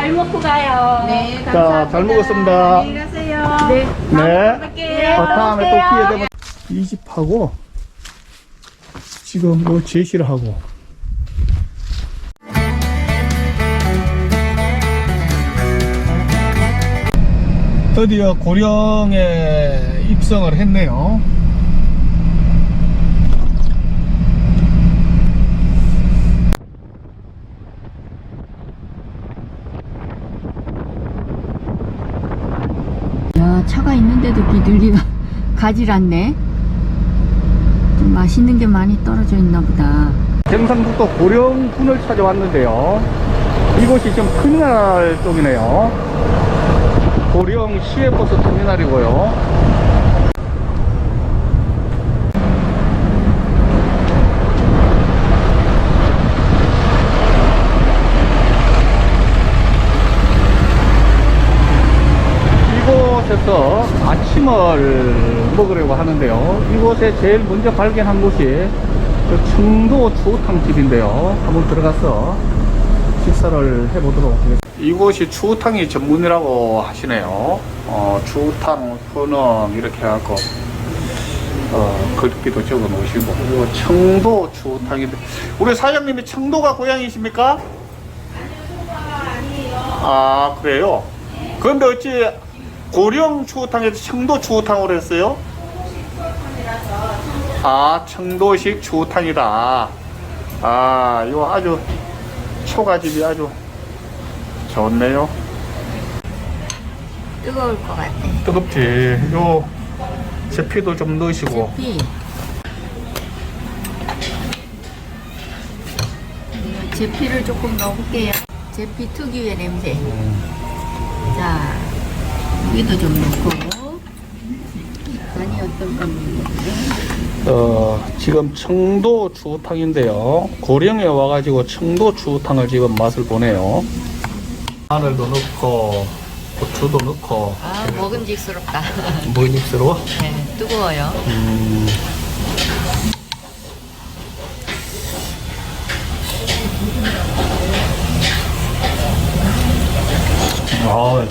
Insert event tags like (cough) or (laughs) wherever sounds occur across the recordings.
잘 먹고 가요. 네, 자, 감사합니다. 잘 먹었습니다. 안녕히 가세요. 네. 네. 뵐게요. 어, 다음에 또 기회 되면 이 집하고 지금 요 제시를 하고 드디어 고령에 입성을 했네요. 야, 차가 있는데도 비둘기가 (laughs) 가질 않네. 좀 맛있는 게 많이 떨어져 있나 보다. 경상북도 고령군을 찾아왔는데요. 이곳이 지금 터미널 쪽이네요. 고령 시외버스 터미널이고요. 이곳에서 아침을 먹으려고 하는데요. 이곳에 제일 먼저 발견한 곳이 저 청도 추어탕집인데요. 한번 들어가서 식사를 해보도록 하겠습니다. 이곳이 추어탕이 전문이라고 하시네요. 어, 추어탕, 훈흥 이렇게 해갖고 어, 글귀도 적어 놓으시고 그리고 청도 추어탕인데 우리 사장님이 청도가 고향이십니까? 아 그래요? 그런데 어찌 고령 추어탕에서 청도 추어탕으로 했어요? 아 청도식 추어탕이다 아 이거 아주 초가집이 아주 좋네요 뜨거울 것 같아. 뜨겁지 요 제피도 좀 넣으시고 제피. 제피를 조금 넣어볼게요. 제피 특유의 냄새. 자, 여기도 좀 넣고. 간이 어떨까 모르겠네. 어, 지금 청도 추어탕인데요. 고령에 와가지고 청도 추어탕을 지금 맛을 보네요. 마늘도 넣고 고추도 넣고 아, 먹음직스럽다. (laughs) 먹음직스러워. 네, 뜨거워요. 음. 아,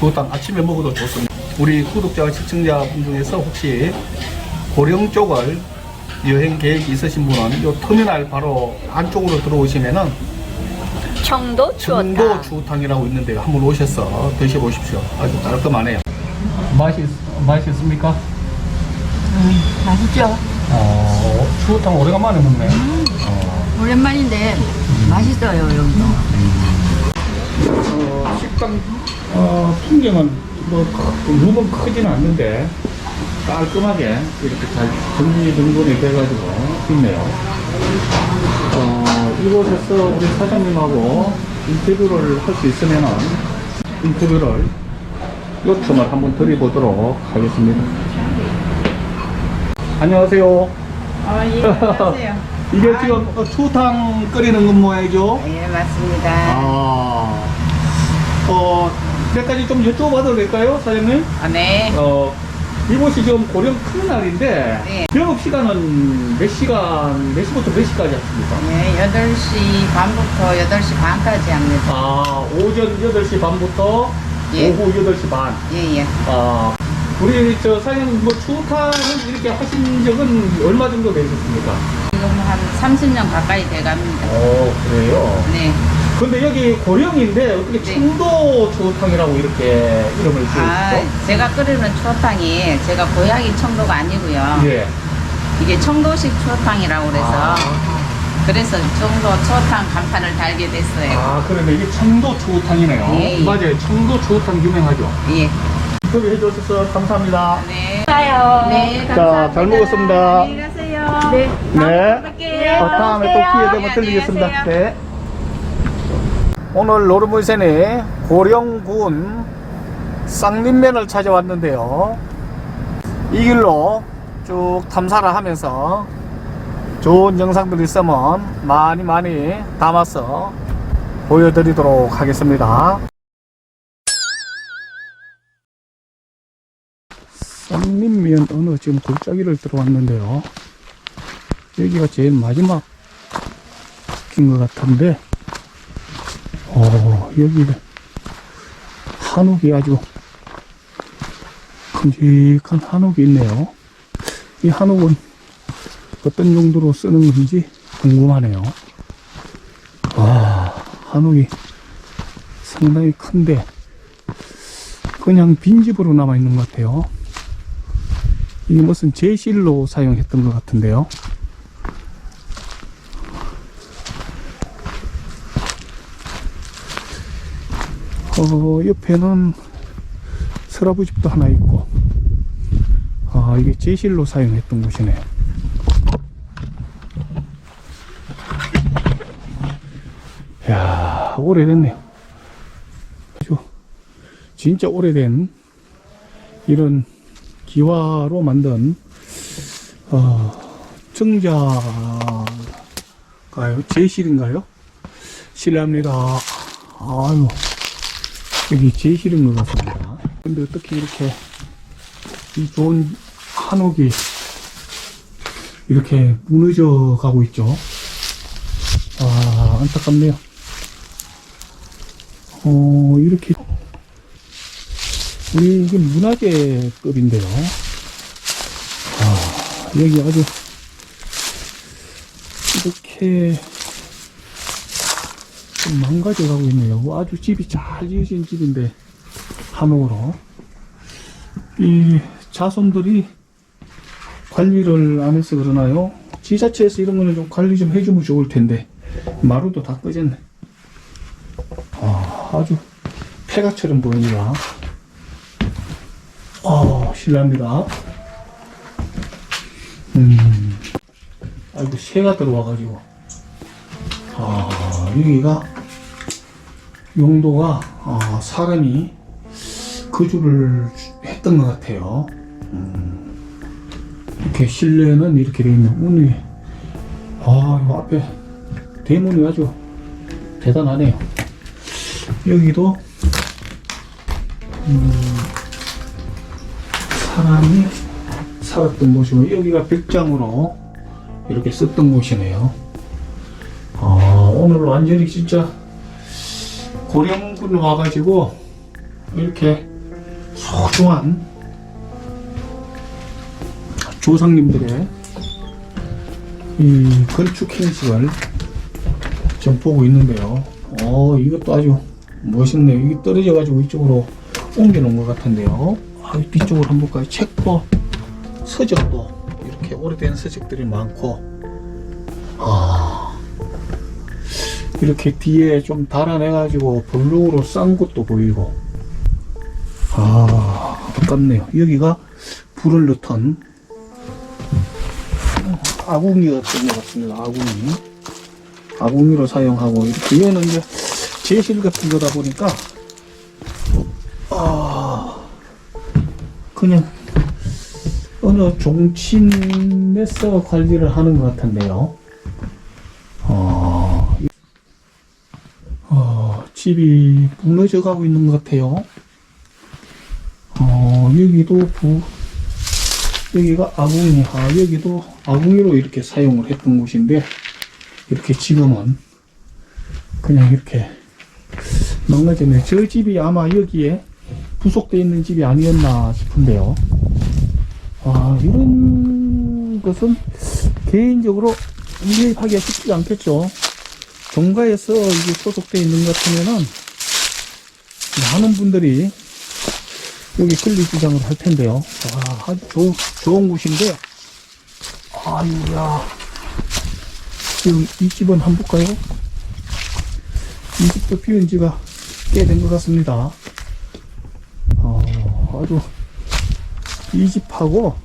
추어탕 아침에 먹어도 좋습니다. 우리 구독자와 시청자분 중에서 혹시 고령 쪽을 여행 계획이 있으신 분은 이 터미널 바로 안쪽으로 들어오시면은 청도 청도 추어탕이라고 있는데요. 한번 오셔서 드셔보십시오. 아주 깔끔하네요. 맛이 맛있습니까? 맛있죠? 어, 추어탕 오래간만에 먹네. 어, 오랜만인데 맛있어요, 여기도. 어, 식당 어, 풍경은 뭐 크- 너무 크지는 않는데 깔끔하게 이렇게 잘 정리정돈이 돼가지고 있네요. 어, 이곳에서 우리 사장님하고 인터뷰를 할 수 있으면은 인터뷰를 요청을 한번 드려보도록 하겠습니다. 안녕하세요. 아, 예, 안녕하세요. (laughs) 이게 지금 어, 추어탕 끓이는 건 모양이죠? 예, 맞습니다. 아, 어, 몇 가지 좀 여쭤봐도 될까요, 사장님? 아, 네. 어, 이곳이 지금 고령 터미널인데, 네. 영업 시간은 몇 시간, 몇 시부터 몇 시까지 하십니까? 예, 8시 반부터 8시 반까지 합니다. 아, 오전 8시 반부터 예. 오후 8시 반. 예, 예. 아, 우리 저 사장님 뭐 추어탕을 이렇게 하신 적은 얼마 정도 되셨습니까? 지금 한 30년 가까이 돼 갑니다. 어, 그래요? 네. 근데 여기 고령인데 어떻게 네. 청도 추어탕이라고 이렇게 이름을 지으셨죠? 아, 제가 끓이는 추어탕이 제가 고향이 청도가 아니고요. 예. 이게 청도식 추어탕이라고 그래서 아. 그래서 청도 추어탕 간판을 달게 됐어요. 아, 그러네. 이게 청도 추어탕이네요. 예, 예. 맞아요. 청도 추어탕 유명하죠. 예. 인터뷰 해주셔서 감사합니다. 네. 가요. 네, 자, 감사합니다. 잘 먹었습니다. 안녕히 가세요. 네. 네. 어, 다음에 또 기회 되면 네, 들리겠습니다. 안녕히 네. 오늘 노르문센이 고령군 쌍림면을 찾아왔는데요. 이 길로 쭉 탐사를 하면서 좋은 영상들 있으면 많이 많이 담아서 보여드리도록 하겠습니다. 쌍림면 어느 지금 골짜기를 들어왔는데요. 여기가 제일 마지막 낀 것 같은데, 오, 어, 여기는 한옥이 아주 큼직한 한옥이 있네요. 이 한옥은 어떤 용도로 쓰는 건지 궁금하네요. 와, 한옥이 상당히 큰데 그냥 빈집으로 남아있는 것 같아요. 이게 무슨 제실로 사용했던 것 같은데요. 어, 옆에는 서라부 집도 하나 있고, 아, 이게 제실로 사용했던 곳이네요. 야 오래됐네요. 진짜 오래된 이런 기와로 만든 어, 정자가요? 제실인가요? 실례합니다. 아유, 여기 제실인 것 같습니다. 근데 어떻게 이렇게 이 좋은 한옥이 이렇게 무너져 가고 있죠? 아, 안타깝네요. 어, 이렇게. 우리 이게 문화재급인데요. 아, 여기 아주 이렇게 좀 망가져 가고 있네요. 아주 집이 잘 지어진 집인데, 한옥으로. 이 자손들이 관리를 안 해서 그러나요? 지자체에서 이런 거는 좀 관리 좀 해주면 좋을 텐데, 마루도 다 꺼졌네. 아, 아주 폐가처럼 보입니다. 어, 실례합니다. 음, 아이고, 새가 들어와가지고. 아, 여기가, 용도가, 아, 사람이 거주를 했던 것 같아요. 음, 이렇게 실내는 이렇게 되어 있는 문이, 아, 이거 앞에 대문이 아주 대단하네요. 여기도 음, 사람이 살았던 곳이고 여기가 백장으로 이렇게 썼던 곳이네요. 아, 오늘 완전히 진짜 고령군 와가지고 이렇게 소중한 조상님들의 이 건축 행식을 지금 보고 있는데요. 어, 이것도 아주 멋있네요. 이게 떨어져가지고 이쪽으로 옮겨놓은 것 같은데요. 아, 뒤쪽으로 한번 볼까요? 책도, 서적도, 이렇게 오래된 서적들이 많고, 아, 이렇게 뒤에 좀 달아내가지고 블록으로 싼 것도 보이고, 아, 아깝네요. 여기가 불을 넣던 아궁이였던 것 같습니다. 아궁이. 아궁이로 사용하고 이렇게 얘는 이제 제실 같은 거다 보니까 아 그냥 어느 종친에서 관리를 하는 것 같은데요. 어, 어, 집이 무너져 가고 있는 것 같아요. 어, 여기도 부, 여기가 아궁이, 아, 여기도 아궁이로 이렇게 사용을 했던 곳인데, 이렇게 지금은 그냥 이렇게 망가졌네. 저 집이 아마 여기에 부속되어 있는 집이 아니었나 싶은데요. 아, 이런 것은 개인적으로 이해하기가 쉽지 않겠죠. 정가에서 이게 소속되어 있는 것 같으면은 많은 분들이 여기 권리 주장을 할 텐데요. 와, 아주 좋, 좋은 곳인데, 아유야. 지금 이 집은 한번 볼까요? 이 집도 피운 지가 꽤 된 것 같습니다. 어, 아주 이 집하고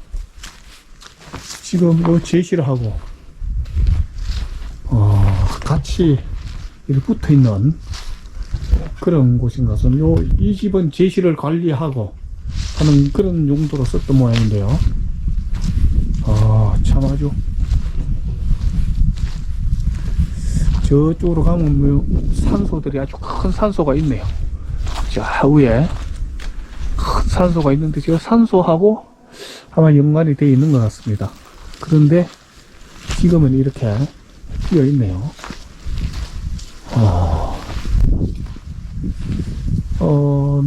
지금 요 제시를 하고 어, 같이 이렇게 붙어 있는 그런 곳인 것은 요 이 집은 제시를 관리하고 하는 그런 용도로 썼던 모양인데요. 아, 참 아주 저쪽으로 가면 뭐 산소들이 아주 큰 산소가 있네요. 자, 위에 큰 산소가 있는데 저 산소하고 아마 연관이 되어 있는 것 같습니다. 그런데 지금은 이렇게 비어 있네요. 아, 어,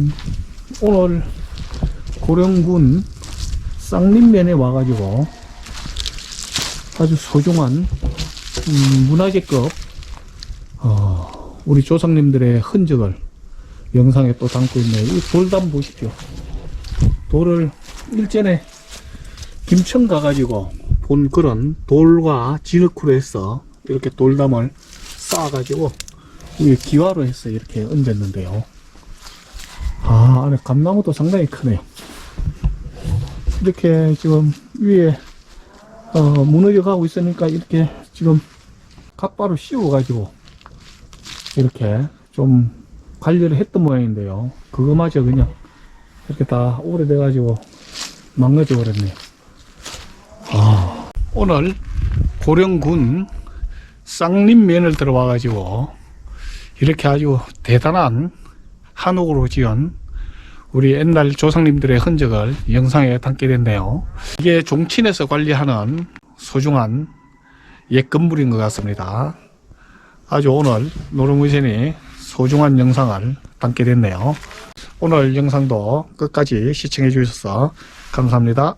오늘 고령군 쌍림면에 와가지고 아주 소중한 음, 문화재급 어, 우리 조상님들의 흔적을 영상에 또 담고 있네요. 이 돌담 보십시오. 돌을 일전에 김천 가가지고 본 그런 돌과 진흙으로 해서 이렇게 돌담을 쌓아가지고 기와로 해서 이렇게 얹었는데요. 아, 안에 감나무도 상당히 크네요. 이렇게 지금 위에 어, 무너져 가고 있으니까 이렇게 지금 갓바로 씌워 가지고 이렇게 좀 관리를 했던 모양인데요. 그거마저 그냥 이렇게 다 오래돼 가지고 망가져 버렸네요. 아, 오늘 고령군 쌍림면을 들어와 가지고 이렇게 아주 대단한 한옥으로 지은 우리 옛날 조상님들의 흔적을 영상에 담게 됐네요. 이게 종친에서 관리하는 소중한 옛 건물인 것 같습니다. 아주 오늘 노르무신이 소중한 영상을 담게 됐네요. 오늘 영상도 끝까지 시청해 주셔서 감사합니다.